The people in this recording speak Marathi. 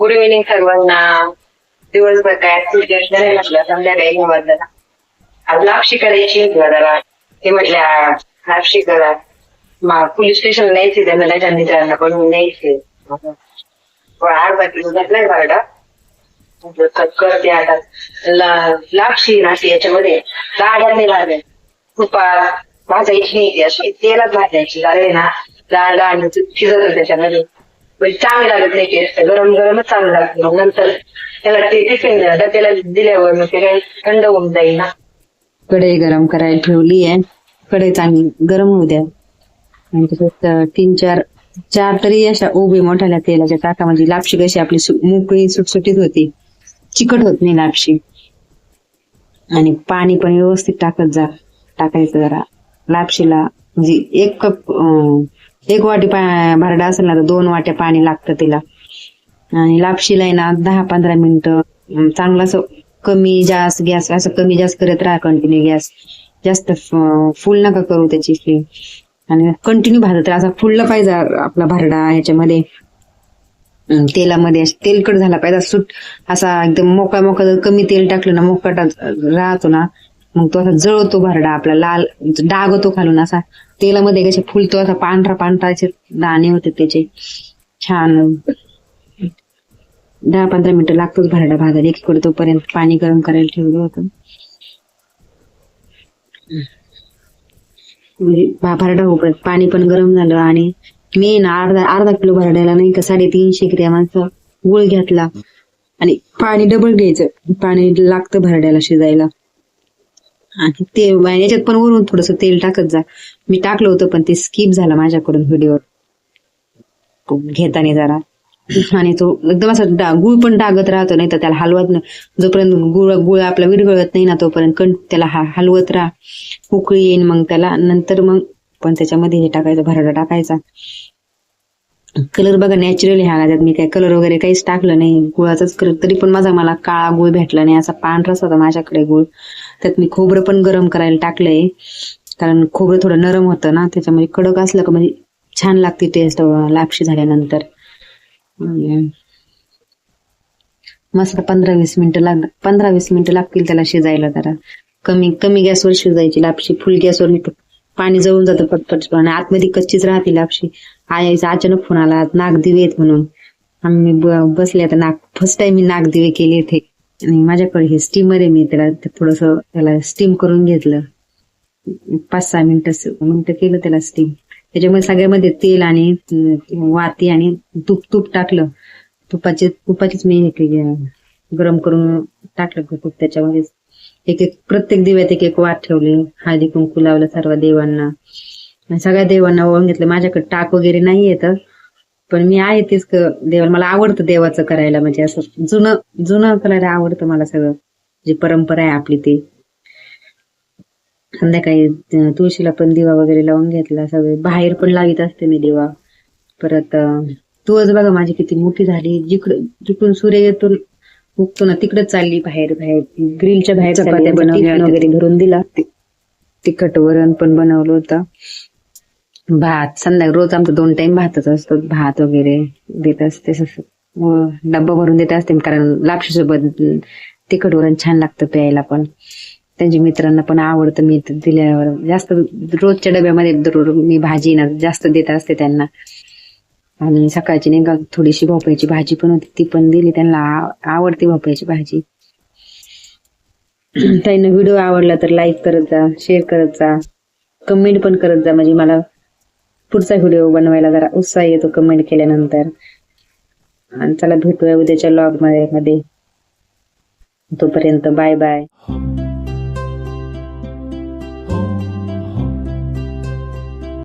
गुड इव्हिनिंग सर्वांना दिवसभर काय म्हटलं संध्याकाळी म्हटलं आज लापशी करायची जरा. ते म्हटल्या लापशी करा. मग पोलीस स्टेशन न्यायचे त्यांना त्याच्या मित्रांना पण न्यायचे अर्धा किलो घेतलाय बारडा करते आता. लापशी नाशी याच्यामध्ये. डाळ नाही लागेल तुपात भाजायची नाही अशी. तेलात भाजायची डाळ ना. डाळ डाळ शिजत त्याच्यामध्ये. म्हणजे चांगली लागत नाही टेस्ट गरम गरमच चांगलं लागतं. मग नंतर त्याला ते टिफिन डब्याला दिल्यावर मग ते काही थंड होऊन जाईल ना. कढई गरम करायला ठेवली आहे. कढई चांगली गरम होऊ द्या. आणि तीन चार चार तरी अशा उभी मोठ्या तेलाच्या टाका. म्हणजे लापशी कशी आपली सु- मोकळी सुटसुटीत होती. चिकट होत नाही लापशी. आणि पाणी पण व्यवस्थित टाकत जा. टाकायचं जरा. लापशीला म्हणजे एक कप अं, एक वाटी पा- भरडा असेल ना तर दोन वाट्या पाणी लागतं तिला. आणि लापशीला आहे ना दहा पंधरा मिनिटं. चांगला चांगलं असं कमी जास्त गॅस असं कमी जास्त करत राहा कंटिन्यू गॅस. जास्त फुल नका करू त्याची फ्लेम आणि कंटिन्यू भाजत राहा. असा फुलला पाहिजे आपला भरडा ह्याच्यामध्ये. तेलामध्ये तेलकट झाला पाहिजे. सुट असा एकदम मोकळा मोकळा जर कमी तेल टाकलं ना मोकळा राहतो ना मग तो असा जळतो भरडा आपला लाल डाग होतो खालून असा. तेलामध्ये कसे फुलतो असा पांढरा पांढरा असे दाणे होते त्याचे. छान. दहा पंधरा मिनिटं लागतोच भरडा भाजायला. एकीकडे तोपर्यंत पाणी गरम करायला ठेवलं होतं. म्हणजे भरडा होईपर्यंत पाणी पण गरम झालं आणि मी ना अर्धा अर्धा किलो भरड्याला नाही का साडेतीनशे ग्रॅमाचा गुळ घेतला. आणि पाणी डबल घ्यायचं. पाणी लागतं भरड्याला शिजायला. आणि ते याच्यात पण वरून थोडस तेल टाकत जा. मी टाकलं होतं पण ते स्किप झालं माझ्याकडून व्हिडिओ घेताना जरा. आणि तो एकदम असं गुळ पण टाकत राहतो नाही तर त्याला हलवत नाही. जोपर्यंत गुळ गुळ आपला विरघळत नाही ना तोपर्यंत कण त्याला हा- हलवत राहा. उकळी येईन मग त्याला नंतर मग पण त्याच्यामध्ये हे टाकायचं भरडा टाकायचा. कलर बघा नॅचरल ह्या त्यात मी काय कलर वगैरे काहीच टाकलं नाही. गुळाचाच कलर तरी पण माझा मला काळा गुळ भेटला नाही. असा पांढराच होता माझ्याकडे गुळ. त्यात मी खोबरं पण गरम करायला टाकलंय. कारण खोबरं थोडं नरम होतं ना त्याच्यामध्ये कडक असलं का म्हणजे छान लागते टेस्ट लापशी झाल्यानंतर. म्हणजे मस्त पंधरा वीस मिनिटं लाग पंधरा वीस मिनिटं लागतील त्याला शिजायला जरा. कमी कमी गॅसवर शिजायची लापशी फुल गॅसवर पाणी जळून जातं पटपट. आणि आतमध्ये कच्चीच राहते लापशी. आईचा अचानक फोन आला नाग दिवे आहेत म्हणून. आम्ही बसले आता नाग फर्स्ट टाइम मी नाग दिवे केले इथे. आणि माझ्याकडे हे स्टीमर आहे मी त्याला थोडस त्याला स्टीम करून घेतलं. पाच सहा मिनिटं मिनिटं केलं त्याला स्टीम त्याच्यामध्ये सगळ्यामध्ये तेल आणि वाती आणि तूप तूप टाकलं. तुपाचे तुपाचीच मी हे गरम करून टाकलं तूप त्याच्यामध्ये. एक एक प्रत्येक दिव्यात एक एक वाट ठेवली. हळदी कुंकू लावलं सर्व देवांना. सगळ्या देवांना ओळून घेतलं. माझ्याकडे टाक वगैरे नाही येत पण मी आहे तेच देवाला मला आवडतं देवाचं करायला म्हणजे असं जुनं जुनं करायला आवडतं मला सगळं. जी परंपरा आहे आपली ती. संध्याकाळी तुळशीला पण दिवा वगैरे लावून घेतला सगळे बाहेर पण लावित असते मी दिवा. परत तुळस बघा माझी किती मोठी झाली. जिकडं जिकडून सूर्य येतो उगतो ना तिकडे चालली बाहेर बाहेर. ग्रिलच्या बाहेर चपात्या. बनवल्या होत्या. वगैरे भरून दिला. तिखट वरण पण बनवलं होतं. भात. संध्याकाळी रोज आमचं दोन टाइम भातच असतो. भात वगैरे देत असते डब्बा भरून देत असते. कारण लापशीसोबत तिखट वरण छान लागतं प्यायला पण. त्यांच्या मित्रांना पण आवडतं. मी दिल्यावर जास्त रोजच्या डब्यामध्ये मी भाजी ना जास्त देत असते त्यांना. आणि सकाळची नाही का थोडीशी भोपळ्याची भाजी पण होती. ती पण दिली. त्यांना आवडते भोपळ्याची भाजी. त्यांना व्हिडिओ आवडला तर लाईक करत जा शेअर करत जा. कमेंट पण करत जा. म्हणजे मला पुढचा व्हिडिओ बनवायला जरा उत्साह येतो कमेंट केल्यानंतर. आणि चला भेटूया उद्याच्या लॉगमध्ये. तोपर्यंत बाय बाय